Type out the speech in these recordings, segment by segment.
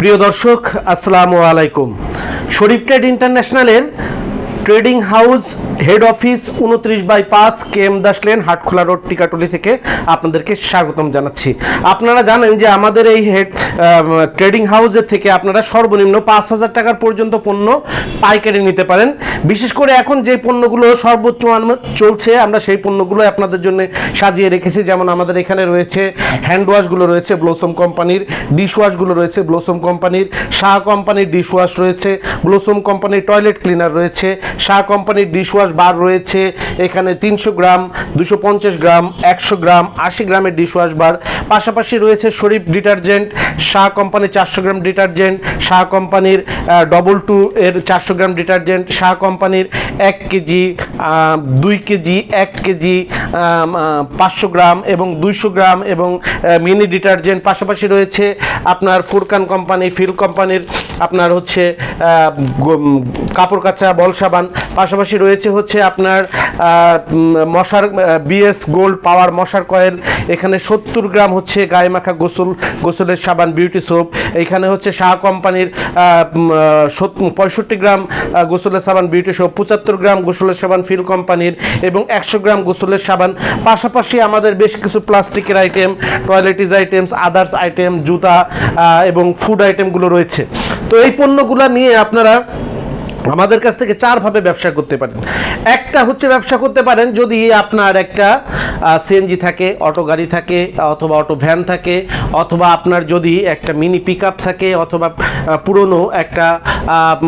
প্রিয় দর্শক আসসালামু আলাইকুম। শরীফ ট্রেড ইন্টারন্যাশনালের ট্রেডিং হাউস হেড অফিস উনত্রিশ বাই পাঁচ K M Das lane Hatkhola road Tikatuli থেকে আপনাদেরকে স্বাগতম জানাচ্ছি। আপনারা জানেন যে আমাদের এই হেড ট্রেডিং হাউসের থেকে আপনারা সর্বনিম্ন পাঁচ হাজার টাকার পর্যন্ত পণ্য পাইকারি নিতে পারেন। বিশেষ করে এখন যে পণ্যগুলো সর্বোচ্চ চলছে, আমরা সেই পণ্যগুলো আপনাদের জন্য সাজিয়ে রেখেছি। যেমন আমাদের এখানে রয়েছে হ্যান্ড ওয়াশগুলো রয়েছে ব্লোসম কোম্পানির ডিশ ওয়াশগুলো রয়েছে ব্লোসম কোম্পানির শাহ কোম্পানির ডিশ ওয়াশ রয়েছে ব্লোসম কোম্পানির টয়লেট ক্লিনার রয়েছে, শাহ কোম্পানির ডিশ ওয়াশ বার রয়েছে। এখানে তিনশো গ্রাম, দুশো পঞ্চাশ গ্রাম, একশো গ্রাম, আশি গ্রামের ডিশওয়াশ বার পাশাপাশি রয়েছে শরীফ ডিটারজেন্ট, শাহ কোম্পানির চারশো গ্রাম ডিটারজেন্ট, শাহ কোম্পানির ডবল টু এর চারশো গ্রাম ডিটারজেন্ট, শাহ কোম্পানির এক কেজি দুই কেজি, এক কেজি পাঁচশো গ্রাম এবং দুইশো গ্রাম এবং মিনি ডিটারজেন্ট। পাশাপাশি রয়েছে আপনার ফুরকান কোম্পানি, ফিল কোম্পানির আপনার হচ্ছে কাপড় কাচা, বল সাবান। পাশাপাশি রয়েছে হচ্ছে আপনার মশার বিএস গোল্ড পাওয়ার মশার কয়েল। এখানে সত্তর গ্রাম হচ্ছে গায়ে মাখা গোসল, গোসলের সাবান, বিউটি সোপ। এখানে হচ্ছে শাহ কোম্পানির পঁয়ষট্টি গ্রাম গোসলের সাবান, বিউটি সোপ। পঁচাত্তর গ্রাম গোসলের সাবান ফিল কোম্পানির এবং একশো গ্রাম গোসলের সাবান। পাশাপাশি আমাদের বেশ কিছু প্লাস্টিকের item toiletries items, others item, জুতা এবং ফুড আইটেমগুলো রয়েছে। তো এই পণ্যগুলো নিয়ে আপনারা আমাদের কাছ থেকে চারভাবে ব্যবসা করতে পারেন। একটা হচ্ছে ব্যবসা করতে পারেন যদি আপনার একটা সিএনজি থাকে, অটো গাড়ি থাকে, অথবা অটো ভ্যান থাকে, অথবা আপনার যদি একটা মিনি পিক থাকে, অথবা পুরনো একটা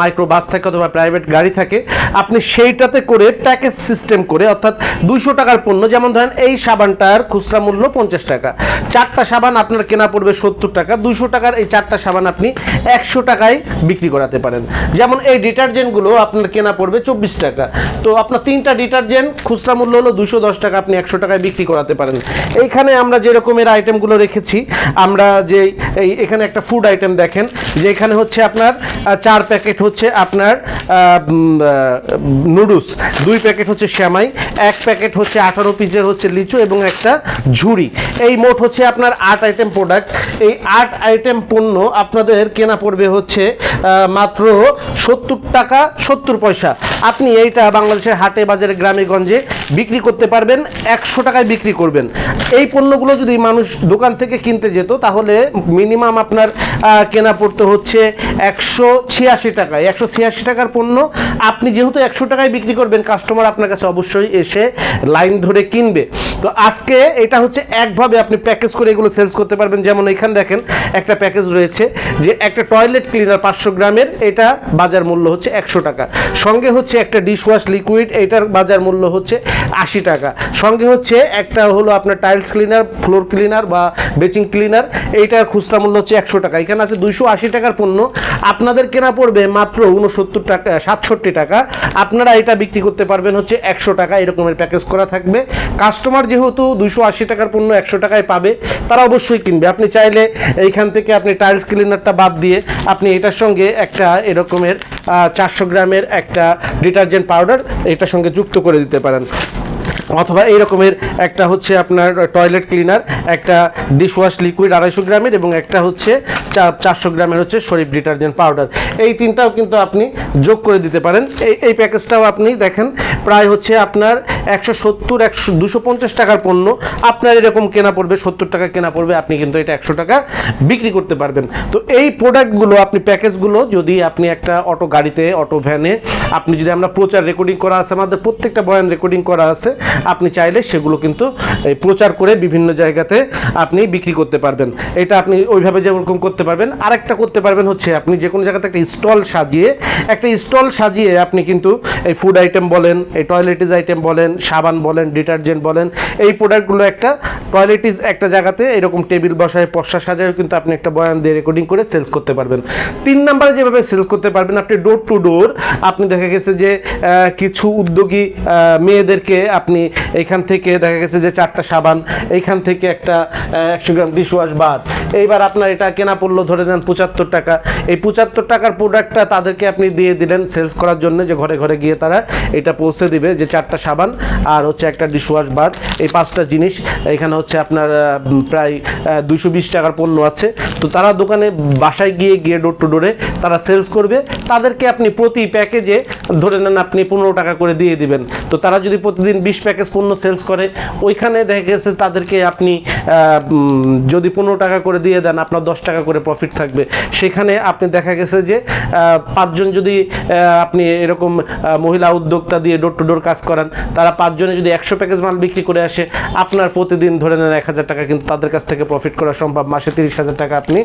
মাইক্রো বাস থাকে অথবা প্রাইভেট গাড়ি থাকে, আপনি সেইটাতে করে প্যাকেজ সিস্টেম করে, অর্থাৎ দুশো টাকার পণ্য, যেমন ধরেন এই সাবানটার খুচরা মূল্য পঞ্চাশ টাকা। চারটা সাবান আপনার কেনা পড়বে সত্তর টাকা, দুশো টাকার এই চারটা সাবান আপনি একশো টাকায় বিক্রি করাতে পারেন। যেমন এই ডিটারজেন্টগুলো আপনার কেনা পড়বে চব্বিশ টাকা। তো আপনার তিনটা ডিটারজেন্ট খুচরা মূল্য হলো দুশো দশ টাকা, আপনি একশো টাকায় বিক্রি করাতে পারেন। এইখানে আমরা যে রকমের আইটেমগুলো রেখেছি, আমরা যে এখানে একটা ফুড আইটেম দেখেন যে এখানে হচ্ছে আপনার চার প্যাকেট হচ্ছে আপনার নুডলস, দুই প্যাকেট হচ্ছে শ্যামাই, এক প্যাকেট হচ্ছে আঠারো পিসের হচ্ছে লিচু এবং একটা ঝুড়ি। এই মোট হচ্ছে আপনার আট আইটেম প্রোডাক্ট এই আট আইটেম পণ্য আপনাদের কেনা পড়বে হচ্ছে মাত্র সত্তর টাকা সত্তর পয়সা। আপনি এইটা বাংলাদেশের হাটে বাজারে গ্রামে গঞ্জে বিক্রি করতে পারবেন একশো টাকায় বিক্রি করবেন। এই পণ্যগুলো যদি মানুষ দোকান থেকে কিনতে যেত, তাহলে মিনিমাম আপনার কেনা পড়তে হচ্ছে একশো ছিয়াশি টাকায়। একশো ছিয়াশি টাকার পণ্য আপনি যেহেতু একশো টাকায় বিক্রি করবেন কাস্টমার আপনার কাছে অবশ্যই এসে লাইন ধরে কিনবে। তো আজকে এটা হচ্ছে একভাবে আপনি প্যাকেজ করে এগুলো সেলস করতে পারবেন। যেমন এখানে দেখেন, একটা প্যাকেজ রয়েছে যে একটা টয়লেট ক্লিনার পাঁচশো গ্রামের, এটা বাজার মূল্য হচ্ছে একশো টাকা। সঙ্গে হচ্ছে একটা ডিশওয়াশ লিকুইড এটার বাজার মূল্য হচ্ছে আশি টাকা। সঙ্গে হচ্ছে একটা হলো আপনার টাইলস ক্লিনার ফ্লোর ক্লিনার বা বেচিং ক্লিনার এইটার খুচরা মূল্য হচ্ছে একশো টাকা। এখানে আছে দুইশো আশি টাকার পণ্য। আপনাদের কেনা পড়বে মাত্র উনসত্তর টাকা, সাতষট্টি টাকা। আপনারা এটা বিক্রি করতে পারবেন হচ্ছে একশো টাকা। এরকমের প্যাকেজ করা থাকবে। কাস্টমার যেহেতু দুইশো আশি টাকার পণ্য একশো টাকায় পাবে, তারা অবশ্যই কিনবে। আপনি চাইলে এইখান থেকে আপনি টাইলস ক্লিনারটা বাদ দিয়ে আপনি এটার সঙ্গে একটা এরকমের চারশো গ্রামের একটা ডিটারজেন্ট পাউডার এটার সঙ্গে যুক্ত করে দিতে পারেন। অথবা এই রকমের একটা হচ্ছে আপনার টয়লেট ক্লিনার একটা ডিশওয়াশ লিকুইড আড়াইশো গ্রামের এবং একটা হচ্ছে চারশো গ্রামের হচ্ছে শরীফ ডিটারজেন্ট পাউডার এই তিনটাও কিন্তু আপনি যোগ করে দিতে পারেন। এই এই প্যাকেজটাও আপনি দেখেন, প্রায় হচ্ছে আপনার একশো সত্তর, একশো দুশো পঞ্চাশ টাকার পণ্য। আপনার এরকম কেনা পড়বে, সত্তর টাকা কেনা পড়বে, আপনি কিন্তু এটা একশো টাকা বিক্রি করতে পারবেন। তো এই প্রোডাক্টগুলো আপনি প্যাকেজগুলো যদি আপনি একটা অটো গাড়িতে, অটো ভ্যানে আপনি যদি আমরা প্রচার রেকর্ডিং করা আছে, আমাদের প্রত্যেকটা বয়ান রেকর্ডিং করা আছে আপনি চাইলে সেগুলো কিন্তু প্রচার করে বিভিন্ন জায়গাতে আপনি বিক্রি করতে পারবেন। এটা আপনি ওইভাবে যেরকম করতে পারবেন, আরেকটা করতে পারবেন হচ্ছে আপনি যে কোনো জায়গাতে একটা স্টল সাজিয়ে, একটা স্টল সাজিয়ে আপনি কিন্তু এই ফুড আইটেম বলেন, এই টয়লেটিস আইটেম বলেন, সাবান বলেন ডিটারজেন্ট বলেন, এই প্রোডাক্টগুলো একটা টয়লেটিস একটা জায়গাতে এরকম টেবিল বসায় পশা সাজায় কিন্তু আপনি একটা বয়ান দিয়ে রেকর্ডিং করে সেলস করতে পারবেন। তিন নম্বরে যেভাবে সেলস করতে পারবেন, আপনি ডোর টু ডোর আপনি দেখা গেছে যে কিছু উদ্যোগী মেয়েদেরকে আপনি এইখান থেকে দেখা গেছে যে চারটা সাবান এইখান থেকে একটা একশো গ্রাম ডিশ ওয়াশ বাদ এইবার আপনার এটা কেনা পড়ল, ধরে নেন পঁচাত্তর টাকা। এই পঁচাত্তর টাকার প্রোডাক্টটা তাদেরকে আপনি দিয়ে দিলেন সেলস করার জন্য যে ঘরে ঘরে গিয়ে তারা এটা পৌঁছে দিবে, যে চারটা সাবান আর হচ্ছে একটা ডিশওয়াশ বার এই পাঁচটা জিনিস, এখানে হচ্ছে আপনার প্রায় দুশো বিশ টাকার পণ্য আছে। তো তারা দোকানে বাসায় গিয়ে গিয়ে ডোর টু ডোরে তারা সেলস করবে। তাদেরকে আপনি প্রতি প্যাকেজে ধরে নেন আপনি পনেরো টাকা করে দিয়ে দিবেন। তো তারা যদি প্রতিদিন বিশ প্যাকেজ পণ্য সেলস করে, ওইখানে দেখা গেছে তাদেরকে আপনি যদি পনেরো টাকা করে দিয়ে দেন, আপনার দশ টাকা করে প্রফিট থাকবে। সেখানে আপনি দেখা গেছে যে পাঁচজন যদি আপনি এরকম মহিলা উদ্যোক্তা দিয়ে ডোর টু ডোর কাজ করান, তারা পাঁচজনে যদি একশো প্যাকেজ মাল বিক্রি করে আসে, আপনার প্রতিদিন ধরে নেন এক হাজার টাকা, কিন্তু তাদের কাছ থেকে প্রফিট করা সম্ভব। মাসে তিরিশ হাজার টাকা আপনি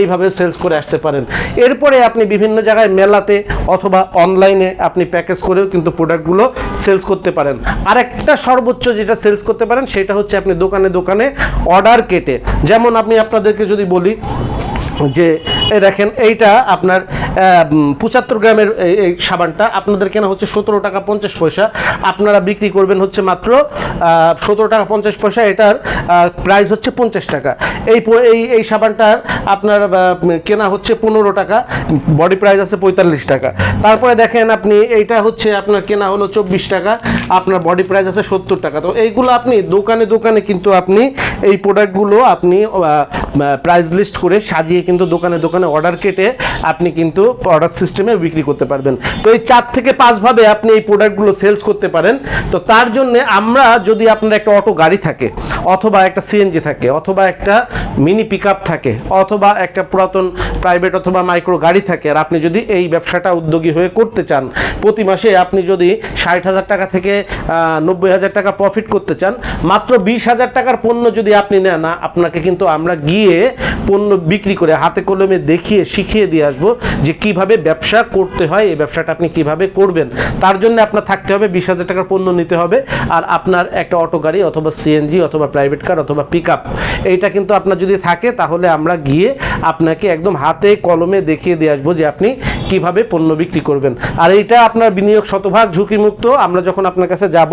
এইভাবে সেলস করে আসতে পারেন। এরপরে আপনি বিভিন্ন জায়গায় মেলাতে অথবা অনলাইনে আপনি প্যাকেজ করেও কিন্তু প্রোডাক্টগুলো সেলস করতে পারেন। আর একটা সর্বোচ্চ যেটা সেলস করতে পারেন, সেটা হচ্ছে আপনি দোকানে দোকানে অর্ডার কেটে, যেমন আপনি আপনাদেরকে যদি বলি যে, এই দেখেন, এইটা আপনার পঁচাত্তর গ্রামের এই সাবানটা। আপনাদের কেনা হচ্ছে সতেরো টাকা পঞ্চাশ পয়সা। আপনারা বিক্রি করবেন হচ্ছে মাত্র সতেরো টাকা পঞ্চাশ পয়সা। এটার প্রাইস হচ্ছে পঞ্চাশ টাকা। এই এই এই সাবানটার আপনার কেনা হচ্ছে পনেরো টাকা। বডি প্রাইস আছে পঁয়তাল্লিশ টাকা। তারপরে দেখেন আপনি, এইটা হচ্ছে আপনার কেনা হলো চব্বিশ টাকা। আপনার বডি প্রাইস আছে সত্তর টাকা। তো এইগুলো আপনি দোকানে দোকানে কিন্তু আপনি এই প্রোডাক্টগুলো আপনি প্রাইস লিস্ট করে সাজিয়ে কিন্তু দোকানে দোকানে অর্ডার কেটে আপনি কিন্তু অর্ডার সিস্টেমে বিক্রি করতে পারবেন। তো এই চার থেকে পাঁচভাবে আপনি এই প্রোডাক্টগুলো সেলস করতে পারেন। তো তার জন্য আমরা যদি আপনার একটা অটো গাড়ি থাকে, অথবা একটা সিএনজি থাকে, অথবা একটা মিনি পিক থাকে, অথবা একটা পুরাতন প্রাইভেট অথবা মাইক্রো গাড়ি থাকে, আর আপনি যদি এই ব্যবসাটা উদ্যোগী হয়ে করতে চান, প্রতি মাসে আপনি যদি ষাট হাজার টাকা থেকে নব্বই হাজার টাকা প্রফিট করতে চান, মাত্র বিশ হাজার টাকার পণ্য যদি আপনি নেন আপনাকে কিন্তু আমরা গিয়ে পণ্য বিক্রি করে হাতে কলমে দেখিয়ে, শিখিয়ে দিয়ে আসব যে কীভাবে ব্যবসা করতে হয়, এই ব্যবসাটা আপনি কীভাবে করবেন। তার জন্য আপনার থাকতে হবে বিশ হাজার টাকার পণ্য নিতে হবে আর আপনার একটা অটো গাড়ি অথবা সিএনজি অথবা প্রাইভেট কার অথবা পিক এইটা কিন্তু আপনার যদি থাকে তাহলে আমরা গিয়ে আপনাকে একদম হাতে কলমে দেখিয়ে দিয়ে আসব যে আপনি কীভাবে পণ্য বিক্রি করবেন। আর এইটা আপনার বিনিয়োগ শতভাগ ঝুঁকিমুক্ত। আমরা যখন আপনার কাছে যাব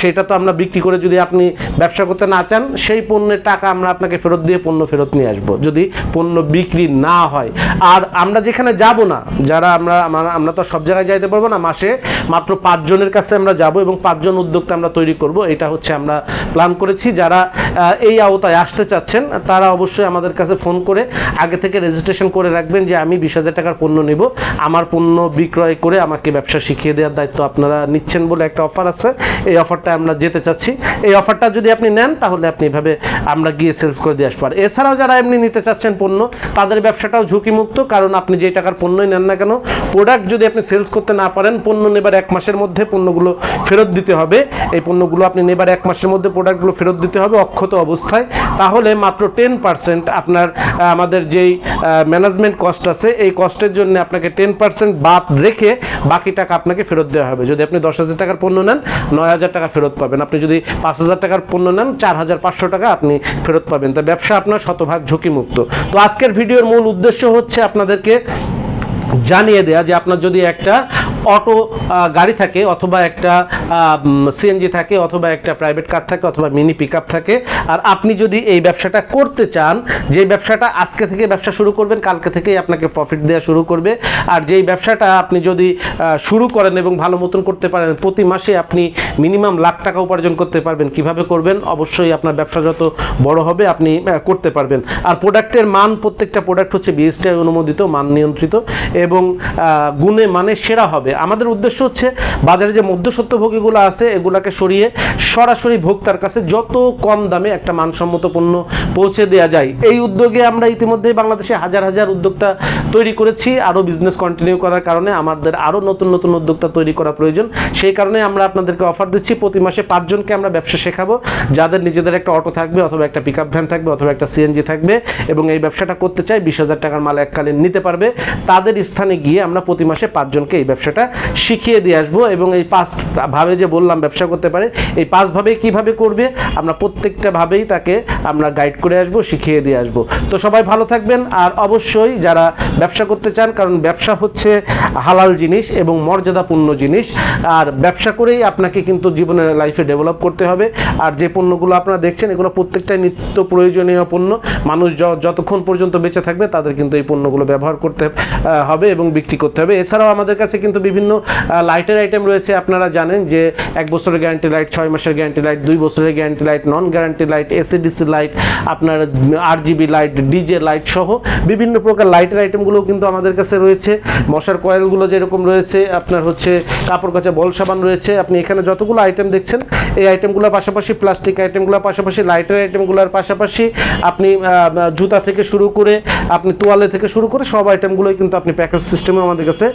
সেটা তো আমরা বিক্রি করে যদি আপনি ব্যবসা করতে না চান, সেই পণ্যের টাকা আমরা আপনাকে ফেরত দিয়ে পণ্য ফেরত নিয়ে আসব। যদি পণ্য বিক্রি না হয়। আর আমরা যেখানে যাব না, যারা আমরা- আমরা তো সব জায়গায় যাইতে পারব না, মাসে মাত্র পাঁচজনের কাছে আমরা যাব এবং পাঁচজন উদ্যোক্তা আমরা তৈরি করব। এটা হচ্ছে আমরা প্ল্যান করেছি। যারা এই আওতায় আসতে চাচ্ছেন, তারা অবশ্যই আমাদের কাছে ফোন করে আগে থেকে রেজিস্ট্রেশন করে রাখবেন যে আমি বিশ হাজার টাকার পণ্য নেব। আমার পণ্য বিক্রয় করে আমাকে ব্যবসা শিখিয়ে দেওয়ার দায়িত্ব আপনারা নিচ্ছেন বলে একটা অফার আছে। এই অফারটা আমরা যেতে চাচ্ছি। এই অফারটা যদি আপনি নেন, তাহলে আপনি এভাবে আমরা গিয়ে সেলস করে দিয়ে আর এছাড়াও যারা এমনি নিতে চাচ্ছেন পণ্য, তাদের ব্যবসাটাও ঝুঁকিমুক্ত, কারণ আপনি যে টাকার পণ্যই নেন না কেন প্রোডাক্ট যদি আপনি সেলস করতে না পারেন, পণ্য নেবার এক মাসের মধ্যে পণ্যগুলো ফেরত দিতে হবে। এই পণ্যগুলো আপনি নেবার এক মাসের মধ্যে প্রোডাক্টগুলো ফেরত দিতে হবে অক্ষত অবস্থায়। তাহলে মাত্র টেন পার্সেন্ট আপনার আমাদের যেই ম্যানেজমেন্ট কস্ট আছে, এই কস্টের জন্য আপনাকে টেন পার্সেন্ট বাদ রেখে বাকি টাকা আপনাকে ফেরত দেওয়া হবে। যদি আপনি দশ হাজার টাকার পণ্য নেন, নয় হাজার টাকা ফেরত পাবেন। আপনি যদি পাঁচ হাজার টাকার পণ্য নেন, চার হাজার পাঁচশো টাকা আপনি ফেরত পাবেন। তা ব্যবসা আপনার শতভাগ ঝুঁকিমুক্ত। তো আজকের ভিডিওর মূল উদ্দেশ্য হচ্ছে আপনাদেরকে জানিয়ে দেয়া যে আপনার যদি একটা অটো গাড়ি থাকে অথবা একটা সিএনজি থাকে অথবা একটা প্রাইভেট কার থাকে অথবা মিনি পিক থাকে। আর আপনি যদি এই ব্যবসাটা করতে চান, যে ব্যবসাটা আজকে থেকে ব্যবসা শুরু করবেন, কালকে থেকেই আপনাকে প্রফিট দেওয়া শুরু করবে। আর যেই ব্যবসাটা আপনি যদি শুরু করেন এবং ভালো মতন করতে পারেন, প্রতি মাসে আপনি মিনিমাম লাখ টাকা উপার্জন করতে পারবেন। কীভাবে করবেন? অবশ্যই আপনার ব্যবসা যত বড় হবে আপনি করতে পারবেন। আর প্রোডাক্টের মান, প্রত্যেকটা প্রোডাক্ট হচ্ছে বিএসটিআই অনুমোদিত, মান নিয়ন্ত্রিত এবং গুণে মানে সেরা হবে। আমাদের উদ্দেশ্য হচ্ছে বাজারে যে মধ্যসত্ত্বভোগীগুলো আছে, এগুলাকে সরিয়ে সরাসরি ভোক্তার কাছে যত কম দামে একটা মানসম্মত পণ্য পৌঁছে দেওয়া যায়। এই উদ্যোগে আমরা ইতিমধ্যে বাংলাদেশে হাজার হাজার উদ্যোক্তা তৈরি করেছি। আরও বিজনেস কন্টিনিউ করার কারণে আমাদের আরও নতুন নতুন উদ্যোক্তা তৈরি করা প্রয়োজন। সেই কারণে আমরা আপনাদেরকে অফার দিচ্ছি, প্রতি মাসে পাঁচজনকে আমরা ব্যবসা শেখাবো। যাদের নিজেদের একটা অটো থাকবে অথবা একটা পিক ভ্যান থাকবে অথবা একটা সিএনজি থাকবে এবং এই ব্যবসাটা করতে চাই, বিশ হাজার টাকার মাল এককালীন নিতে পারবে। তাদের স্থানে গিয়ে আমরা প্রতি মাসে পাঁচজনকে এই ব্যবসাটা শিখিয়ে দিয়ে আসব এবং এই পাঁচ ভাবে যে বললাম ব্যবসা করতে পারে, এই পাঁচ ভাবে কীভাবে করবে, আমরা প্রত্যেকটা ভাবেই তাকে আমরা গাইড করে আসব, শিখিয়ে দিয়ে আসব। তো সবাই ভালো থাকবেন, আর অবশ্যই যারা ব্যবসা করতে চান, কারণ ব্যবসা হচ্ছে হালাল জিনিস এবং মর্যাদাপূর্ণ জিনিস, আর ব্যবসা করেই আপনাকে কিন্তু জীবনের লাইফে ডেভেলপ করতে হবে। আর যে পণ্যগুলো আপনারা দেখছেন, এগুলো প্রত্যেকটাই নিত্য প্রয়োজনীয় পণ্য। মানুষ যতক্ষণ পর্যন্ত বেঁচে থাকবে, তাদের কিন্তু এই পণ্যগুলো ব্যবহার করতে হবে এবং বিক্রি করতে হবে। এছাড়াও আমাদের কাছে কিন্তু বিভিন্ন লাইটের আইটেম রয়েছে। আপনারা জানেন যে এক বছরের গ্যারান্টি লাইট ছয় মাসের গ্যারান্টি লাইট দুই বছরের guarantee light non guarantee light AC DC light আপনার আর জিবি লাইট ডিজে লাইট সহ বিভিন্ন প্রকার লাইটের আইটেমগুলো কিন্তু আমাদের কাছে রয়েছে। মশার কয়েলগুলো যেরকম রয়েছে, আপনার হচ্ছে কাপড় কাচা বল সাবান রয়েছে। আপনি এখানে যতগুলো আইটেম দেখছেন, এই আইটেমগুলোর পাশাপাশি প্লাস্টিক আইটেমগুলোর পাশাপাশি লাইটের আইটেমগুলোর পাশাপাশি আপনি জুতা থেকে শুরু করে, আপনি তোয়ালে থেকে শুরু করে সব আইটেমগুলোই কিন্তু আপনি প্যাকেজ সিস্টেমে আমাদের কাছে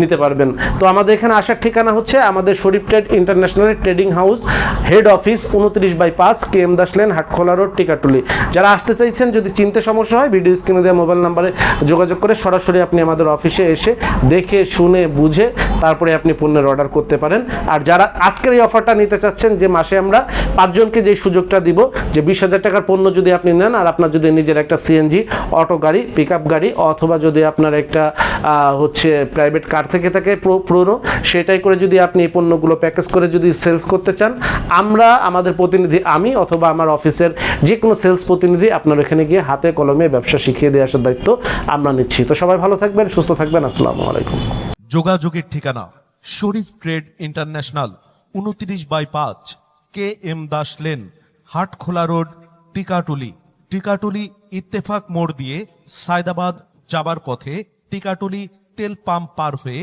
নিতে পারবেন। তো আমাদের এখানে আসার ঠিকানা হচ্ছে আমাদের Sharif trade international trading house, head office, উনত্রিশ বাই পাঁচ K M Das lane, Hatkhola road, Tikatuli. যারা আসতে চাইছেন, যদি চিনতে সমস্যা হয়, ভিডিও স্ক্রিনে দেওয়া মোবাইল নাম্বারে যোগাযোগ করে সরাসরি আপনি আমাদের অফিসে এসে দেখে, শুনে, বুঝে, তারপরে আপনি পণ্যের অর্ডার করতে পারেন। আর যারা আজকের এই অফারটা নিতে চাচ্ছেন, যে মাসে আমরা পাঁচজনকে যে সুযোগটা দিব, যে বিশ হাজার টাকার পণ্য যদি আপনি নেন, আর আপনার যদি নিজের একটা সিএনজি অটো গাড়ি পিক গাড়ি, অথবা যদি আপনার একটা হচ্ছে প্রাইভেট কার থেকে থাকে পুরনো, সেটাই করে যদি আপনি এই পণ্যগুলো প্যাকেজ করে যদি সেলস করতে চান, আমরা, আমাদের প্রতিনিধি আমি অথবা আমার অফিসের যে কোনো সেলস প্রতিনিধি আপনার এখানে গিয়ে হাতে কলমে ব্যবসা শিখিয়ে দিয়ে আসার দায়িত্ব আমরা নিচ্ছি। তো সবাই ভালো থাকবেন, সুস্থ থাকবেন, আসসালামু আলাইকুম। যোগাযোগের ঠিকানা, শরীফ ট্রেড ইন্টারন্যাশনাল, উনত্রিশ বাই পাঁচ, K M Das lane, Hatkhola road, Tikatuli. Tikatuli Ittefaq মোড় দিয়ে সায়দাবাদ যাবার পথে টিকাটুলি তেল পাম্প পার হয়ে